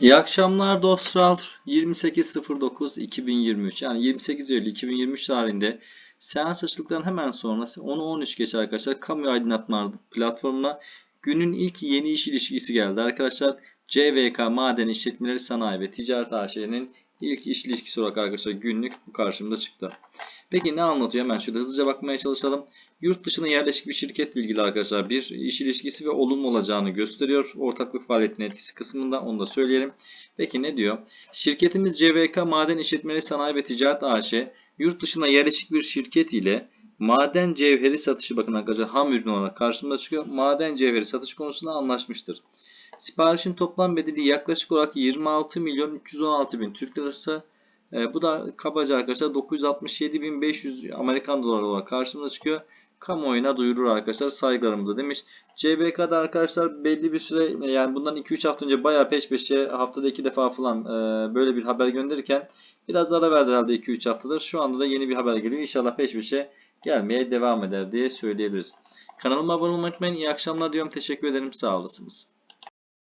İyi akşamlar dostlar. 28.09.2023 yani 28 Eylül 2023 tarihinde seans açıldıktan hemen sonra 10-13 geç arkadaşlar kamu aydınlatma platformuna günün ilk yeni iş ilişkisi geldi. Arkadaşlar CVK Maden İşletmeleri Sanayi ve Ticaret AŞ'nin ilk iş ilişkisi olarak arkadaşlar günlük karşımıza çıktı. Peki ne anlatıyor? Hemen şöyle hızlıca bakmaya çalışalım. Yurt dışına yerleşik bir şirketle ilgili arkadaşlar bir iş ilişkisi ve olumlu olacağını gösteriyor. Ortaklık faaliyetinin etkisi kısmında onu da söyleyelim. Peki ne diyor? Şirketimiz CVK Maden İşletmeleri Sanayi ve Ticaret AŞ yurt dışına yerleşik bir şirket ile maden cevheri satışı bakın arkadaşlar ham ürün olarak karşımıza çıkıyor. Maden cevheri satış konusunda anlaşmıştır. Siparişin toplam bedeli yaklaşık olarak 26 milyon 316 bin Türk lirası. E, bu da kabaca arkadaşlar 967.500 Amerikan doları olarak karşımıza çıkıyor. Kamuoyuna duyurur arkadaşlar saygılarımızı demiş. CBK'da arkadaşlar belli bir süre yani bundan 2-3 hafta önce bayağı peş peşe haftada 2 defa falan e, böyle bir haber gönderirken biraz ara verdi herhalde 2-3 haftadır. Şu anda da yeni bir haber geliyor. İnşallah peş peşe gelmeye devam eder diye söyleyebiliriz. Kanalıma abone olmayı unutmayın. İyi akşamlar diyorum. Teşekkür ederim. Sağ olasınız.